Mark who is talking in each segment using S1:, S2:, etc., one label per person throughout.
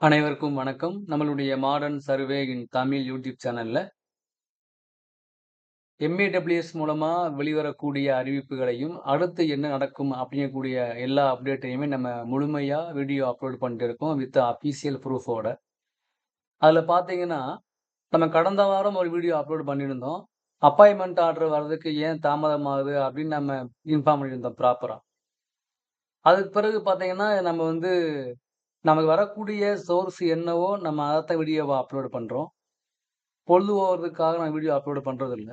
S1: அனைவருக்கும் வணக்கம். நம்மளுடைய Modern Survey in Tamil YouTube சேனல்ல எம்.ஏ.டபிள்யூ.எஸ் மூலமா வெளிவரக்கூடிய அறிவிப்புகளையும், அடுத்து என்ன நடக்கும் அப்படிங்கக்கூடிய எல்லா அப்டேட்டையுமே நம்ம முழுமையா வீடியோ அப்லோட் பண்ணிட்டு இருக்கோம். வித் அஃபிஷியல் ப்ரூஃபோட. அதுல பார்த்தீங்கன்னா, நம்ம கடந்த வாரம் ஒரு வீடியோ அப்லோட் பண்ணியிருந்தோம். அப்பாயின்மெண்ட் ஆர்டர் வர்றதுக்கு ஏன் தாமதமாகுது அப்படின்னு நம்ம இன்ஃபார்ம் பண்ணியிருந்தோம் ப்ராப்பரா. அதுக்கு பிறகு பார்த்தீங்கன்னா, நம்ம வந்து நமக்கு வரக்கூடிய சோர்ஸ் என்னவோ நம்ம அதைத்தான் வீடியோவை அப்லோடு பண்ணுறோம் பொழுது போகிறதுக்காக நம்ம வீடியோ அப்லோடு பண்ணுறதில்ல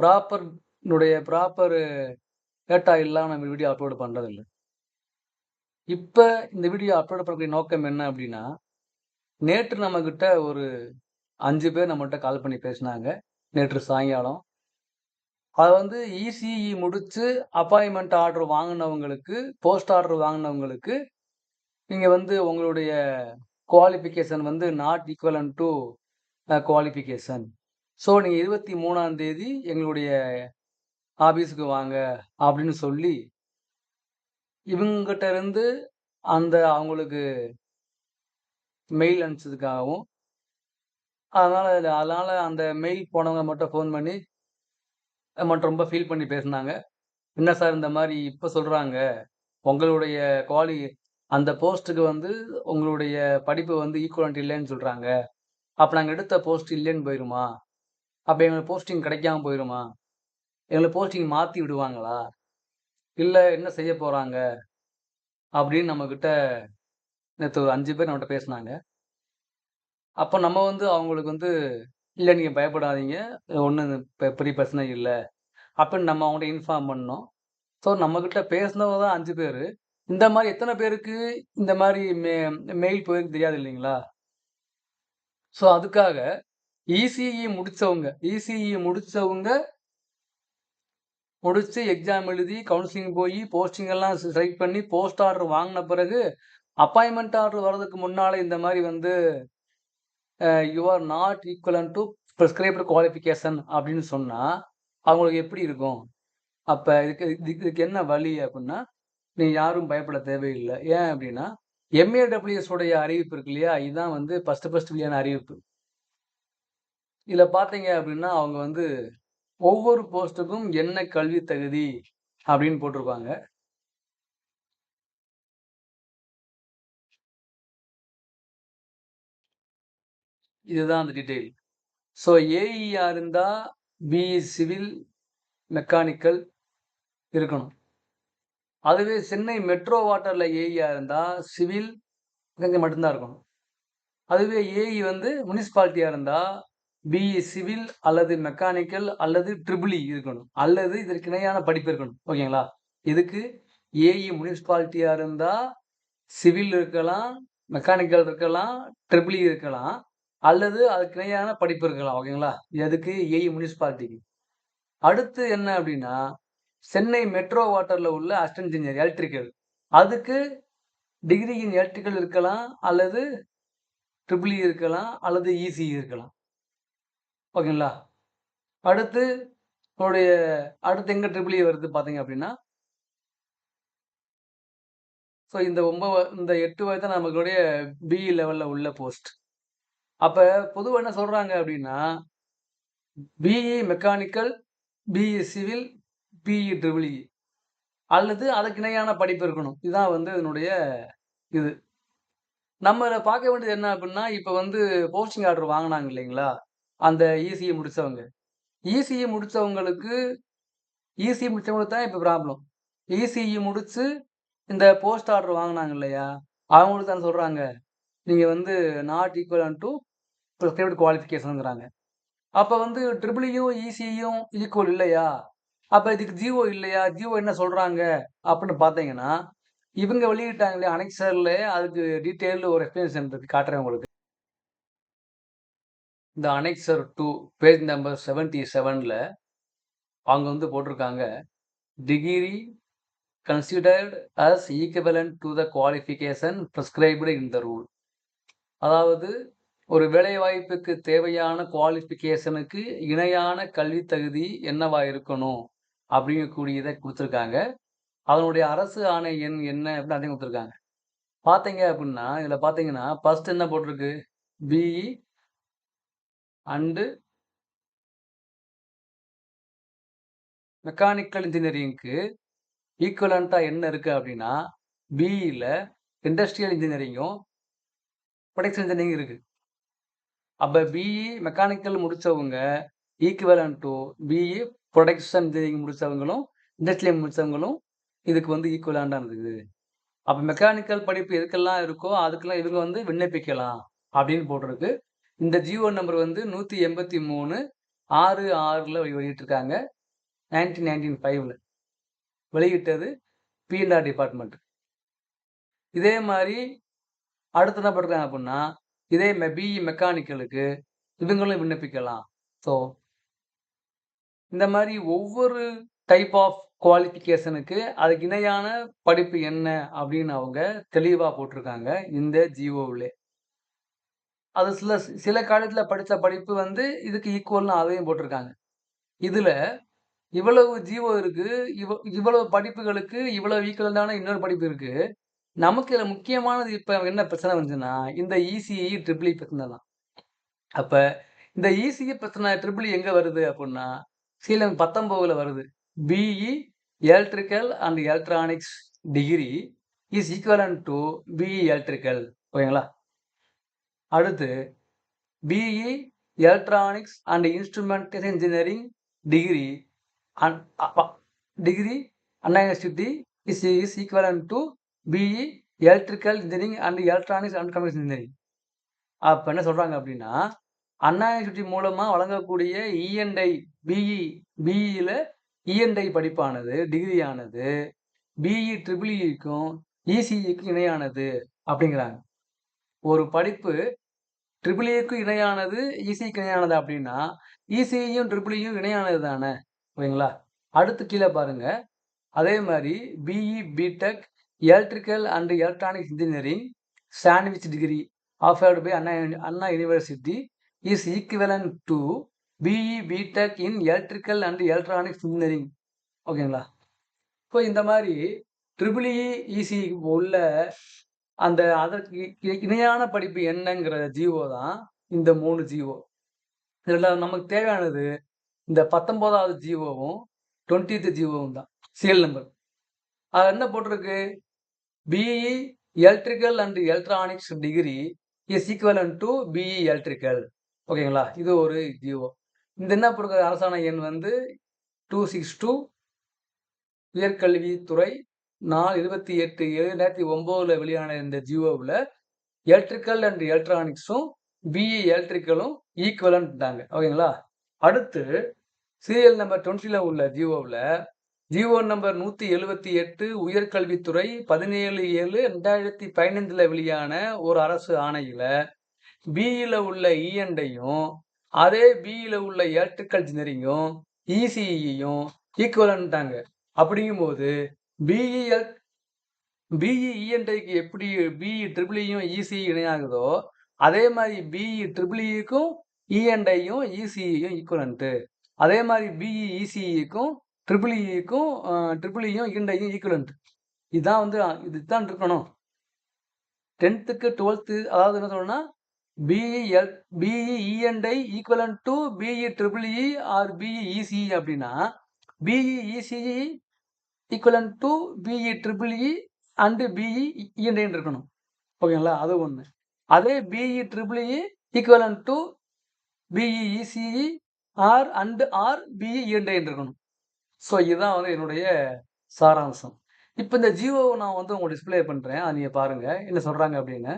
S1: ப்ராப்பர் னுடைய ப்ராப்பர் டேட்டா இல்லாமல் நம்ம வீடியோ அப்லோடு பண்ணுறதில்ல இப்போ இந்த வீடியோ அப்லோட் பண்ணக்கூடிய நோக்கம் என்ன அப்படின்னா, நேற்று நம்மக்கிட்ட ஒரு அஞ்சு பேர் நம்மகிட்ட கால் பண்ணி பேசினாங்க. நேற்று சாயங்காலம். அது வந்து இசிஇ முடித்து அப்பாயின்மெண்ட் ஆர்டர் வாங்கினவங்களுக்கு போஸ்ட் ஆர்டர் வாங்கினவங்களுக்கு நீங்கள் வந்து உங்களுடைய குவாலிஃபிகேஷன் வந்து not equivalent to qualification. So நீங்கள் இருபத்தி மூணாம் தேதி எங்களுடைய ஆஃபீஸுக்கு வாங்க அப்படின்னு சொல்லி இவங்ககிட்ட இருந்து அந்த அவங்களுக்கு மெயில் அனுப்பிச்சதுக்காகவும், அதனால் அதனால் அந்த மெயில் போனவங்க மட்டும் ஃபோன் பண்ணி மட்டும் ரொம்ப ஃபீல் பண்ணி பேசுனாங்க. "என்ன சார் இந்த மாதிரி இப்போ சொல்கிறாங்க உங்களுடைய குவாலி அந்த போஸ்ட்டுக்கு வந்து உங்களுடைய படிப்பு வந்து ஈக்குவலண்ட் இல்லைன்னு சொல்கிறாங்க அப்போ நாங்கள் எடுத்த போஸ்ட் இல்லைன்னு போயிருமா? அப்போ எங்களுக்கு போஸ்டிங் கிடைக்காம போயிருமா? எங்களுக்கு போஸ்டிங் மாற்றி விடுவாங்களா? இல்லை என்ன செய்ய போகிறாங்க அப்படின்னு நம்மக்கிட்ட நேற்று அஞ்சு பேர் நம்மகிட்ட பேசுனாங்க. அப்போ நம்ம வந்து அவங்களுக்கு வந்து, இல்லை நீங்கள் பயப்படாதீங்க. ஒன்றும் பெரிய பிரச்சனை இல்லை அப்படின்னு நம்ம அவங்கள்ட்ட இன்ஃபார்ம் பண்ணோம். ஸோ நம்மக்கிட்ட பேசினவங்க தான் அஞ்சு பேர் இந்த மாதிரி எத்தனை பேருக்கு இந்த மாதிரி மெ மெயில் போயிருக்கு தெரியாது இல்லைங்களா? ஸோ அதுக்காக இசிஇ முடித்தவங்க இசிஇ முடிச்சவங்க முடித்து எக்ஸாம் எழுதி, கவுன்சிலிங் போய் போஸ்டிங் எல்லாம் ஸ்ட்ரைக் செலக்ட் பண்ணி, போஸ்ட் ஆர்டர் வாங்கின பிறகு, அப்பாயின்மெண்ட் ஆர்டர் வர்றதுக்கு முன்னால் இந்த மாதிரி வந்து அ you are not equivalent to prescribed qualification அப்படின்னு சொன்னால் அவங்களுக்கு எப்படி இருக்கும்? அப்போ இதுக்கு இதுக்கு இதுக்கு என்ன வழி அப்படின்னா, நீ யாரும் பயப்பட தேவையில்லை ஏன் அப்படின்னா, எம்.ஏ.டபிள்யூ.எஸ் உடைய அறிவிப்பு இருக்கு இல்லையா? இதுதான் வந்து ஃபர்ஸ்ட் ஃபர்ஸ்ட் வெளியான அறிவிப்பு. இதில் பார்த்தீங்க அப்படின்னா, அவங்க வந்து ஒவ்வொரு போஸ்ட்டுக்கும் என்ன கல்வி தகுதி அப்படின்னு போட்டிருப்பாங்க. இதுதான் அந்த டீட்டெயில். ஸோ ஏஇஆர் இருந்தால் பிஇ சிவில், மெக்கானிக்கல் இருக்கணும். அதுவே சென்னை மெட்ரோ வாட்டரில் ஏஇயாக இருந்தால் சிவில் இங்க மட்டும்தான் இருக்கும் இருக்கணும். அதுவே ஏஇ வந்து முனிசிபாலிட்டியாக இருந்தால் பிஇ சிவில் அல்லது மெக்கானிக்கல் அல்லது ட்ரிபிள் இ e இருக்கணும். அல்லது இதற்கு இணையான படிப்பு இருக்கணும். ஓகேங்களா? இதுக்கு ஏஇ முனிசிபாலிட்டியாக இருந்தால் சிவில் இருக்கலாம், மெக்கானிக்கல் இருக்கலாம், ட்ரிபிள் இ e இருக்கலாம். அல்லது அதுக்கு இணையான படிப்பு இருக்கலாம். ஓகேங்களா? எதுக்கு? ஏஇ முனிசிபாலிட்டிக்கு. அடுத்து என்ன அப்படின்னா, சென்னை மெட்ரோ வாட்டரில் உள்ள அசிஸ்டன்ட் இன்ஜினியர் எலக்ட்ரிக்கல். அதுக்கு டிகிரி இன் எலக்ட்ரிக்கல் இருக்கலாம், அல்லது ட்ரிபிள் இருக்கலாம், அல்லது இசிஇ இருக்கலாம். ஓகேங்களா? அடுத்து உங்களுடைய அடுத்து எங்கே ட்ரிபிள் இ வருது பார்த்தீங்க அப்படின்னா ஸோ இந்த ஒன்பது இந்த எட்டு வயது தான் நம்மளுடைய பிஇ லெவலில் உள்ள போஸ்ட். அப்போ பொதுவாக என்ன சொல்கிறாங்க அப்படின்னா, B E mechanical, B E civil, B E triple E அல்லது அதுக்கு இணையான படிப்பு இருக்கணும். இதுதான் வந்து இதனுடைய இது. நம்ம பார்க்க வேண்டியது என்ன அப்படின்னா, இப்போ வந்து போஸ்டிங் ஆர்டர் வாங்கினாங்க இல்லைங்களா? அந்த இசிஐ முடித்தவங்க இசிஇ முடித்தவங்களுக்கு இசிஇ முடிச்சவங்களுக்கு தான் இப்போ ப்ராப்ளம். இசிஇ முடித்து இந்த போஸ்ட் ஆர்டர் வாங்கினாங்க இல்லையா? அவங்களுக்கு தான் சொல்கிறாங்க நீங்கள் வந்து நாட் ஈக்குவல் டூ பிரிஸ்கிரைப்ட் குவாலிஃபிகேஷனுங்கிறாங்க அப்போ வந்து ட்ரிபிள் இயும், இசிஇயும் ஈக்குவல் இல்லையா? அப்ப இதுக்கு ஜிஓ இல்லையா? ஜியோ என்ன சொல்றாங்க? அப்படின்னு பார்த்தீங்கன்னா, இவங்க வெளியிட்டாங்க இல்லையா? அதுக்கு டீட்டெயில் ஒரு எக்ஸ்பிளனேஷன் இருக்கு. காட்டுறேன் உங்களுக்கு. இந்த அனெக்ஸர் 2 பேஜ் நம்பர் 77ல அவங்க வந்து போட்டிருக்காங்க. Degree considered as equivalent to the qualification prescribed in the rule. அதாவது ஒரு வேலைவாய்ப்புக்கு தேவையான குவாலிஃபிகேஷனுக்கு இணையான கல்வி தகுதி என்னவா இருக்கணும்? அப்படிங்கக்கூடியதை கொடுத்துருக்காங்க அதனுடைய அரசு ஆணை எண் என்ன அப்படின்னு அதையும் கொடுத்துருக்காங்க பார்த்தீங்க அப்படின்னா, இதில் பார்த்தீங்கன்னா, ஃபர்ஸ்ட் என்ன போட்டிருக்கு? பிஇ அண்டு மெக்கானிக்கல் இன்ஜினியரிங்க்கு ஈக்குவலன்ட்டா என்ன இருக்கு அப்படின்னா, பிஇயில் இண்டஸ்ட்ரியல் இன்ஜினியரிங்கும், ப்ரொடக்ஷன் இன்ஜினியரிங் இருக்கு. அப்ப பிஇ மெக்கானிக்கல் முடிச்சவங்க equivalent to B E production engineering முடித்தவங்களும் industrial முடித்தவங்களும் இதுக்கு வந்து ஈக்குவலன்ட்டா இது அப்போ மெக்கானிக்கல் படிப்பு எதுக்கெல்லாம் இருக்கோ, அதுக்கெல்லாம் இவங்க வந்து விண்ணப்பிக்கலாம் அப்படின்னு போட்டிருக்கு. இந்த ஜிஓ நம்பர் வந்து 183 6/6ல வெளியிட்டிருக்காங்க. 1995ல. வெளியிட்டது பிஎன்ஆர் டிபார்ட்மெண்ட். இதே மாதிரி அடுத்து என்ன பண்ணுறாங்க அப்படின்னா, இதே மெ பிஇ மெக்கானிக்கலுக்கு இவங்களும் விண்ணப்பிக்கலாம். ஸோ இந்த மாதிரி ஒவ்வொரு டைப் ஆஃப் குவாலிஃபிகேஷனுக்கு அதுக்கு இணையான படிப்பு என்ன அப்படின்னு அவங்க தெளிவாக போட்டிருக்காங்க இந்த ஜிஓவிலே. அது சில சில காலத்தில் படித்த படிப்பு வந்து இதுக்கு ஈக்குவல்னு அதையும் போட்டிருக்காங்க. இதில் இவ்வளவு ஜிஓ இருக்குது இவ இவ்வளவு படிப்புகளுக்கு இவ்வளவு ஈக்குவலன்ட்டான இன்னொரு படிப்பு இருக்குது நமக்கு இதில் முக்கியமானது இப்போ என்ன பிரச்சனை வந்துச்சுன்னா, இந்த இசிஇ, ட்ரிபிள் இ பிரச்சனை தான். அப்போ இந்த இசிஇ பிரச்சனை ட்ரிபிள் e எங்கே வருது அப்படின்னா, சீலம் 19ல வருது. B E electrical and electronics degree is equivalent to B E electrical ஓகேங்களா? அடுத்து B E electronics and instrument engineering degree an degree Anna university is is equivalent to B E electrical engineering and electronics and communication engineering. அப்போ என்ன சொல்கிறாங்க அப்படின்னா, Anna university மூலமா வழங்கக்கூடிய இ&ஐ B E பிஇல இ&ஐ படிப்பானது, டிகிரியானது பிஇ ட்ரிபிள்இக்கும் e, e இசிஇக்கும் e, இணையானது அப்படிங்கிறாங்க. ஒரு படிப்பு ட்ரிபிள்இக்கும் இணையானது, இசிஇக்கு இணையானது அப்படின்னா, இசிஇயும் ட்ரிபிள்இயும் இணையானது தானே. ஓகேங்களா? அடுத்து கீழே பாருங்க. அதே மாதிரி B E B Tech electrical and electronics engineering sandwich degree offered by Anna Anna university is equivalent to B E B Tech in electrical and electronics engineering. ஓகேங்களா? இப்போ இந்த மாதிரி ட்ரிபிள் இசி e, உள்ள அந்த அதற்கு இ இணையான படிப்பு என்னங்கிற ஜிஓ தான் இந்த மூணு ஜீவோ இதில் நமக்கு தேவையானது இந்த 19வது ஜிஓவும், 20த் ஜிஓவும் தான். Seal number. அது என்ன போட்டிருக்கு? B E electrical and electronics degree is equivalent to B E electrical. ஓகேங்களா? இது ஒரு ஜியோ இந்த என்ன கொடுக்குற அரசாணை எண் வந்து டூ சிக்ஸ் டூ உயர்கல்வித்துறை நாலு இருபத்தி எட்டு ஏழு ரெண்டாயிரத்தி ஒம்போதில் வெளியான இந்த ஜியோவில் எலக்ட்ரிக்கல் அண்ட் எலக்ட்ரானிக்ஸும் பிஇ எலக்ட்ரிக்கலும் ஈக்குவலன்ட்டாங்க ஓகேங்களா? அடுத்து சீரியல் நம்பர் டுவெண்ட்டியில் உள்ள ஜியோவில் ஜியோ நம்பர் நூற்றி எழுபத்தி எட்டு உயர்கல்வித்துறை பதினேழு ஏழு ரெண்டாயிரத்தி பதினைந்தில் வெளியான ஒரு அரசு ஆணையில் பிஇல உள்ள e இஎன்டையும் அதே பிஇல உள்ள எலக்ட்ரிக்கல் இன்ஜினியரிங்கும், இசிஇயும் ஈக்குவலன்ட்டாங்க. அப்படிங்கும்போது பிஇஎல் பிஇ இஎன்டைக்கு எப்படி பிஇ ட்ரிபிள்இயும் இசிஇ இணையாகுதோ, அதே மாதிரி பிஇ ட்ரிபிள்இக்கும் இஎன்டையும் இசிஇயும் ஈக்குவலன்ட்டு. அதே மாதிரி பிஇ இசிஇக்கும் ட்ரிபிள்இக்கும் ட்ரிபிள்இயும் இஎன்டையும் ட்ரிபிள் ஈக்குவலன்ட். வந்து இதுதான் இருக்கணும். 10த்துக்கு 12த் அதாவது என்ன சொல்லணும்னா, B E L L equivalent to to B E triple E or B E E C E அப்படின்னா, B E E C E equivalent to to B E triple E B E இ&ஐன்னு இருக்கணும். ஓகேங்களா? அது ஒன்று அதே B E triple E equivalent to B E E C E or and or B E இ&ஐன்னு இருக்கணும். So இதுதான் வந்து என்னுடைய சாராம்சம். இப்போ இந்த ஜியோவை நான் வந்து உங்களுக்கு டிஸ்ப்ளே பண்ணுறேன் அதை நீங்கள் பாருங்கள் என்ன சொல்கிறாங்க அப்படின்னு.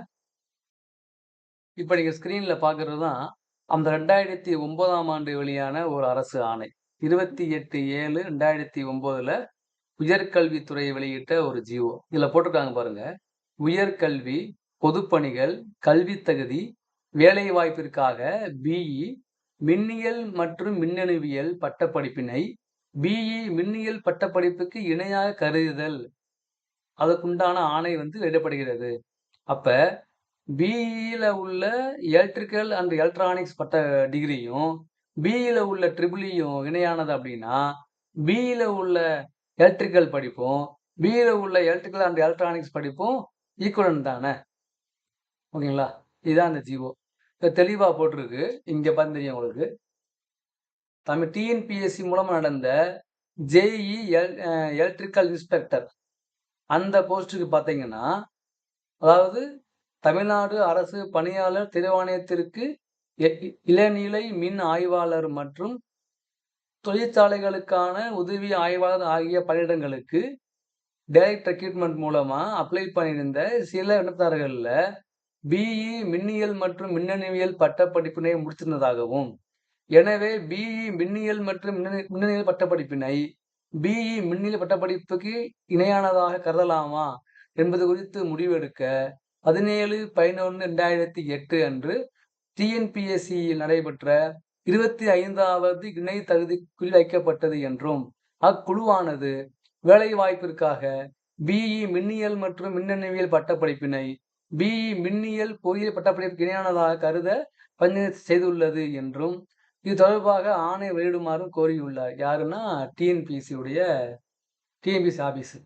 S1: இப்போ நீங்கள் ஸ்க்ரீனில் பார்க்குறது தான் அந்த 2009ஆம் ஆண்டு வெளியான ஒரு அரசு ஆணை. 28/7/2009ல உயர்கல்வித்துறை வெளியிட்ட ஒரு ஜிஓ. இதில் போட்டிருக்காங்க பாருங்க. உயர்கல்வி, பொதுப்பணிகள், கல்வித்தகுதி வேலைவாய்ப்பிற்காக பிஇ மின்னியல் மற்றும் மின்னணுவியல் பட்டப்படிப்பினை பிஇ மின்னியல் பட்டப்படிப்புக்கு இணையாக கருதுதல். அதற்குண்டான ஆணை வந்து வெளியிடப்படுகிறது. அப்போ பிஇயில் உள்ள எலக்ட்ரிக்கல் அண்ட் எலக்ட்ரானிக்ஸ் பட்ட டிகிரியும், பிஇயில் உள்ள ட்ரிபிளியும் இணையானது அப்படின்னா, பிஇயில் உள்ள எலக்ட்ரிக்கல் படிப்பும், பிஇயில் உள்ள எலக்ட்ரிக்கல் அண்ட் எலக்ட்ரானிக்ஸ் படிப்பும் ஈக்குவலன் தானே? ஓகேங்களா? இதுதான் அந்த ஜிஓ தெளிவாக போட்டிருக்கு. இங்கே பார்த்து தெரியும் உங்களுக்கு. தமிழ் டிஎன்பிஎஸ்சி மூலமாக நடந்த ஜேஇ எல் எலக்ட்ரிக்கல் இன்ஸ்பெக்டர் அந்த போஸ்ட்டுக்கு பார்த்தீங்கன்னா அதாவது தமிழ்நாடு அரசு பணியாளர் தேர்வாணையத்திற்கு இளநிலை மின் ஆய்வாளர் மற்றும் தொழிற்சாலைகளுக்கான உதவி ஆய்வாளர் ஆகிய பணியிடங்களுக்கு டைரக்ட் ரெக்ரூட்மெண்ட் மூலமாக அப்ளை பண்ணியிருந்த சில விண்ணப்பதாரர்களில் பிஇ மின்னியல் மற்றும் மின்னணுவியல் பட்டப்படிப்பினை முடித்திருந்ததாகவும் எனவே பிஇ மின்னியல் மற்றும் மின்னணுவியல் பட்டப்படிப்பினை பிஇ மின்னியல் பட்டப்படிப்புக்கு இணையானதாக கருதலாமா என்பது குறித்து முடிவெடுக்க பதினேழு பதினொன்று ரெண்டாயிரத்தி எட்டு அன்று டிஎன்பிஎஸ்சியில் நடைபெற்ற இருபத்தி ஐந்தாவது இணை தகுதிக்குள் வைக்கப்பட்டது என்றும் அக்குழுவானது வேலை வாய்ப்பிற்காக பிஇ மின்னியல் மற்றும் மின்னணுவியல் பட்டப்படிப்பினை பிஇ மின்னியல் பொறியியல் பட்டப்படிப்புக்கு இணையானதாக கருத பஞ்சாயத்து செய்துள்ளது என்றும் இது தொடர்பாக ஆணை வெளியிடுமாறும் கோரியுள்ளார். யாருன்னா டிஎன்பிஎஸ்சியுடைய உடைய ஆபீஸ்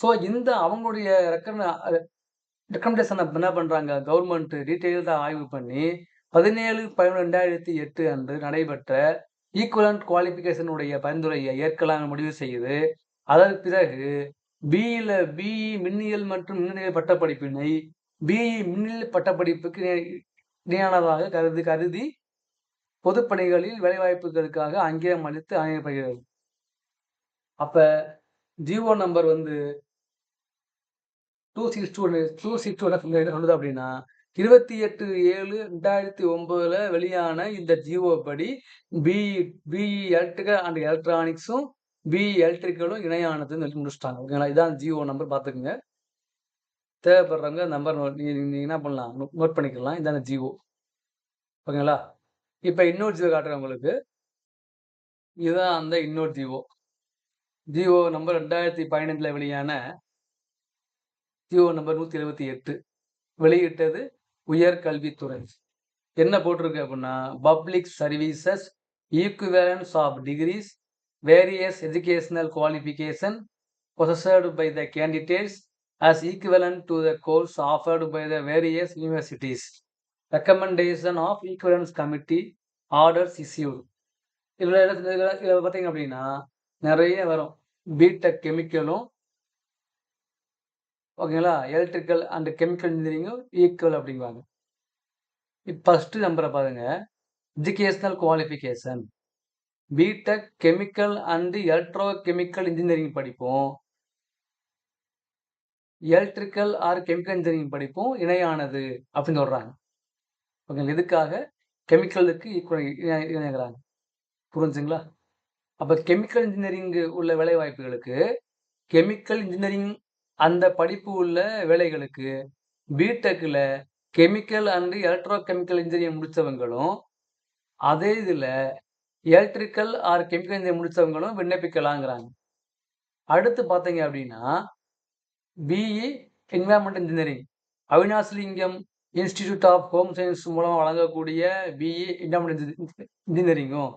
S1: ஸோ இந்த அவங்களுடைய ரெக்கமெண்ட் ரெக்கமெண்டேஷனை என்ன பண்ணுறாங்க கவர்மெண்ட் டீட்டெயில்டாக ஆய்வு பண்ணி பதினேழு பதினொன்று ரெண்டாயிரத்தி எட்டு அன்று நடைபெற்ற ஈக்குவலண்ட் குவாலிஃபிகேஷனுடைய பரிந்துரையை ஏற்கலாம் முடிவு செய்து அதற்கு பிறகு பிஇல பிஇ மின்னியல் மற்றும் மின்னியல் பட்டப்படிப்பினை பிஇ மின்னியல் பட்டப்படிப்புக்கு இணையானதாக கருதி கருதி பொதுப்பணிகளில் வேலைவாய்ப்புகளுக்காக அங்கீகாரம் அளித்து அமைக்கப்படுகிறது அப்போ ஜிஓ நம்பர் வந்து two six two two six two சொல்லுது அப்படின்னா இருபத்தி எட்டு ஏழு ரெண்டாயிரத்தி ஒன்பதுல வெளியான இந்த ஜியோ படி B E B E electrical and எலக்ட்ரானிக்ஸும் BE எலக்ட்ரிக்கலும் இணையானதுன்னு சொல்லி முடிச்சுட்டாங்க. ஓகேங்களா? இதான் ஜியோ நம்பர் பார்த்துக்குங்க. தேவைப்படுறவங்க நம்பர் நோட் நீங்கள் என்ன பண்ணலாம்? நோட் பண்ணிக்கலாம். இதான ஜியோ ஓகேங்களா? இப்போ இன்னொரு ஜியோ காட்டுறேன் உங்களுக்கு. இதுதான் அந்த இன்னொரு ஜியோ ஜியோ நம்பர் ரெண்டாயிரத்தி பதினெட்டில் வெளியான ஜியோ நம்பர் நூற்றி இருபத்தி எட்டு வெளியிட்டது உயர்கல்வித்துறை என்ன போட்டிருக்கு அப்படின்னா public services equivalence of degrees various educational qualification possessed by the candidates as equivalent to the course offered by the various universities recommendation of equivalence committee orders issued இதில் இதில் பார்த்தீங்க அப்படின்னா நிறைய வரும் பீடெக் கெமிக்கலும் ஓகேங்களா? எலக்ட்ரிக்கல் அண்ட் கெமிக்கல் இன்ஜினியரிங்கும் equal அப்படிங்குவாங்க. இப்போ ஃபஸ்ட்டு நம்பரை பாருங்க. Educational qualification B Tech chemical and electro chemical engineering படிப்போம். எலக்ட்ரிக்கல் ஆர் கெமிக்கல் இன்ஜினியரிங் படிப்பும். இணையானது அப்படின்னு சொல்கிறாங்க ஓகேங்களா? இதுக்காக கெமிக்கலுக்கு ஈக்குவல் இணைகிறாங்க. புரிஞ்சுங்களா அப்போ கெமிக்கல் இன்ஜினியரிங்கு உள்ள வேலைவாய்ப்புகளுக்கு கெமிக்கல் இன்ஜினியரிங் அந்த படிப்பு உள்ள வேலைகளுக்கு பிடெக்கில் chemical and electro chemical engineering முடித்தவங்களும் அதே இதில் எலக்ட்ரிக்கல் ஆர் கெமிக்கல் இன்ஜினியரிங் முடித்தவங்களும் விண்ணப்பிக்கலாங்கிறாங்க. அடுத்து பார்த்தீங்க அப்படின்னா B E environment engineering Avinashilingam institute of home science மூலமாக வழங்கக்கூடிய பிஇ என்வரான்மெண்ட் இன்ஜினியரிங்கும்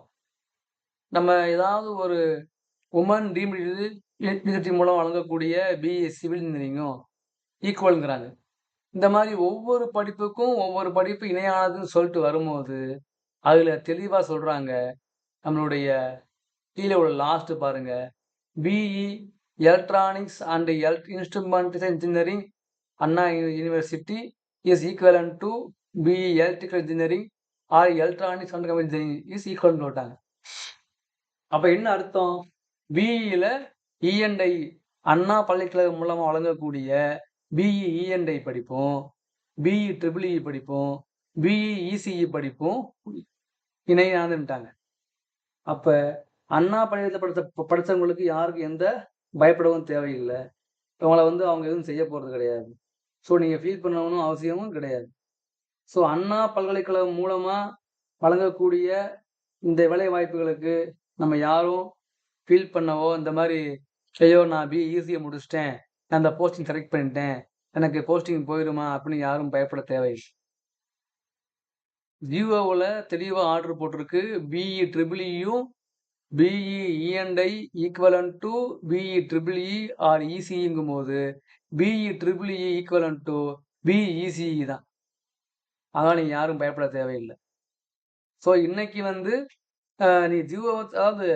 S1: நம்ம ஏதாவது ஒரு உமன் டீம்டு எலக்ட்ரிசிட்டி மூலம் வழங்கக்கூடிய பிஎஸ் சிவில் இன்ஜினியரிங்கும் ஈக்குவலுங்கிறாங்க. இந்த மாதிரி ஒவ்வொரு படிப்புக்கும் ஒவ்வொரு படிப்பு இணையானதுன்னு சொல்லிட்டு வரும்போது அதில் தெளிவாக சொல்கிறாங்க நம்மளுடைய கீழே உள்ள லாஸ்ட்டு பாருங்கள் B E electronics and L instrumentation engineering Anna university is equivalent to B E electrical engineering or electronics and engineering is ஈக்குவல்னு சொல்லிட்டாங்க. அப்போ என்ன அர்த்தம்? பிஇயில் E இஎன்ஐ அண்ணா பல்கலைக்கழகம் மூலமாக வழங்கக்கூடிய பிஇ இஎன்ஐ படிப்போம் பிஇ ட்ரிபிள்இ படிப்போம் பிஇ இசிஇ படிப்பும் இணையாதுன்ட்டாங்க அப்போ அண்ணா பள்ளியில் படித்த படித்தவங்களுக்கு யாருக்கும் எந்த பயப்படவும் தேவையில்லை. இவங்களை வந்து அவங்க எதுவும் செய்ய போகிறது கிடையாது. ஸோ நீங்கள் ஃபீல் பண்ணணும் அவசியமும் கிடையாது. ஸோ அண்ணா பல்கலைக்கழகம் மூலமாக வழங்கக்கூடிய இந்த வேலை வாய்ப்புகளுக்கு நம்ம யாரும் ஃபீல் பண்ணவோ இந்த மாதிரி ஐயோ நான் பி ஈஸியாக முடிச்சிட்டேன். நான் அந்த போஸ்டிங் செலக்ட் பண்ணிட்டேன். எனக்கு போஸ்டிங் போயிடுமா அப்படின்னு யாரும் பயப்பட தேவையில்லை. ஜியோவில் தெளிவாக ஆர்டர் போட்டிருக்கு. BE ட்ரிபிள்இயும் B E E N I equivalent to B E triple E or இசிங்கும் போது B E triple E equivalent to B ECE தான். அதனால் நீங்கள் யாரும் பயப்பட தேவையில்லை. ஸோ இன்னைக்கு வந்து நீ ஜியோ அதாவது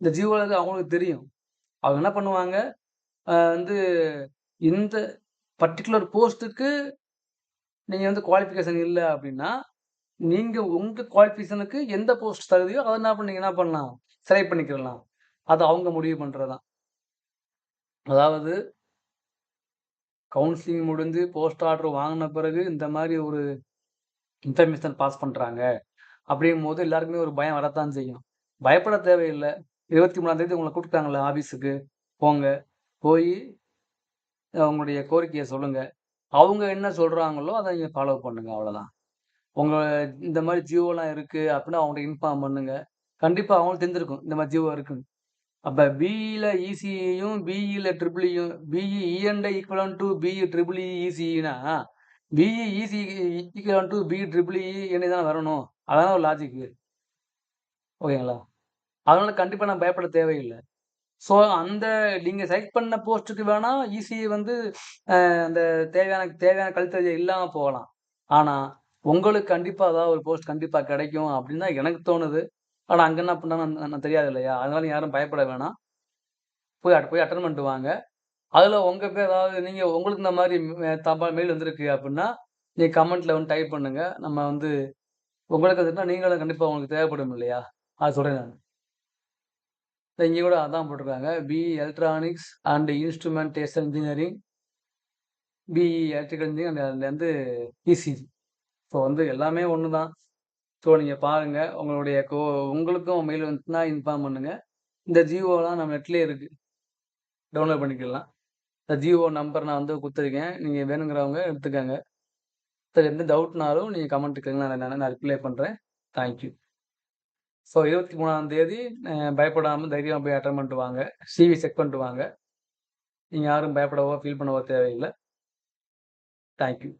S1: இந்த ஜியோவில் அவங்களுக்கு தெரியும். அவங்க என்ன பண்ணுவாங்க? வந்து இந்த பர்டிகுலர் போஸ்ட்டுக்கு நீங்கள் வந்து குவாலிஃபிகேஷன் இல்லை அப்படின்னா நீங்கள் உங்கள் குவாலிஃபிகேஷனுக்கு எந்த போஸ்ட் தகுதியோ அதை என்ன பண்ணீங்க என்ன பண்ணலாம்? செலக்ட் பண்ணிக்கலாம் அது அவங்க முடிவு பண்ணுறதான் அதாவது கவுன்சிலிங் முடிஞ்சு போஸ்ட் ஆர்டர் வாங்கின பிறகு இந்த மாதிரி ஒரு இன்ஃபர்மேஷன் பாஸ் பண்ணுறாங்க அப்படிங்கும் போது எல்லாருக்குமே ஒரு பயம் வரத்தான் செய்யும். பயப்பட தேவையில்லை. இருபத்தி மூணாந்தேதி உங்களை கூப்பிட்டாங்களே ஆஃபீஸுக்கு போங்க. போய் உங்களுடைய கோரிக்கையை சொல்லுங்கள் அவங்க என்ன சொல்கிறாங்களோ அதை நீங்கள் ஃபாலோ பண்ணுங்கள் அவ்வளோதான் உங்கள் இந்த மாதிரி ஜியோலாம் இருக்குது அப்படின்னு அவங்கள்ட்ட இன்ஃபார்ம் பண்ணுங்கள் கண்டிப்பாக அவங்களும் தெரிஞ்சிருக்கும் இந்த மாதிரி ஜியோ இருக்குன்னு. அப்போ பிஇயில் இசிஇயும் பிஇயில் ட்ரிபிளியும் BE இஎன்ட equivalent to B E triple இசிஇனா B E E C equivalent to B E triple E என்னை தான் வரணும்? அதான் ஒரு லாஜிக்கு ஓகேங்களா அதனால கண்டிப்பாக நான் பயப்பட தேவையில்லை. ஸோ அந்த நீங்கள் செலக்ட் பண்ண போஸ்ட்டுக்கு வேணால் ஈஸியை வந்து அந்த தேவையான தேவையான கல்வித்தறியை இல்லாமல் போகலாம். ஆனால் உங்களுக்கு கண்டிப்பாக ஏதாவது ஒரு போஸ்ட் கண்டிப்பாக கிடைக்கும் அப்படின்னு தான் எனக்கு தோணுது. ஆனால் அங்கே என்ன பண்ணான்னு நான் தெரியாது இல்லையா? அதனால யாரும் பயப்பட வேணாம். போய் அட் போய் அட்டன் பண்ணிட்டு வாங்க. அதில் உங்கள் பேர் ஏதாவது நீங்கள் உங்களுக்கு இந்த மாதிரி தபால் மெயில் வந்திருக்கு அப்படின்னா நீங்கள் கமெண்ட்டில் வந்து டைப் பண்ணுங்கள் நம்ம வந்து உங்களுக்கு அதுனா நீங்களும் கண்டிப்பாக உங்களுக்கு தேவைப்படும் இல்லையா? அது சொல்கிறேன் நான். இங்கே கூட அதான் போட்டிருக்காங்க. B E electronics and instrumentation engineering B E electrical engineering and வந்து இசிஜி ஸோ வந்து எல்லாமே ஒன்று தான் ஸோ நீங்கள் பாருங்கள் உங்களுடைய கோ உங்களுக்கும் மெயில் வந்துச்சுன்னா இன்ஃபார்ம் பண்ணுங்கள் இந்த ஜியோலாம் நம்ம நெட்லேயே இருக்குது டவுன்லோட் பண்ணிக்கலாம். இந்த ஜியோ நம்பர் நான் வந்து கொடுத்துருக்கேன். நீங்கள் வேணுங்கிறவங்க எடுத்துக்கோங்க. சரி எந்த டவுட்னாலும் நீங்கள் கமெண்ட் கேளுங்க நான் நான் நான் ரிப்ளை பண்ணுறேன் தேங்க்யூ ஸோ இருபத்தி மூணாம் தேதி பயப்படாமல் தைரியமாக போய் அட்டன் பண்ணிட்டு வாங்க. சிவி செக் பண்ணிட்டு வாங்க. நீங்கள் யாரும் பயப்படவோ ஃபீல் பண்ணவோ தேவையில்லை. தேங்க்யூ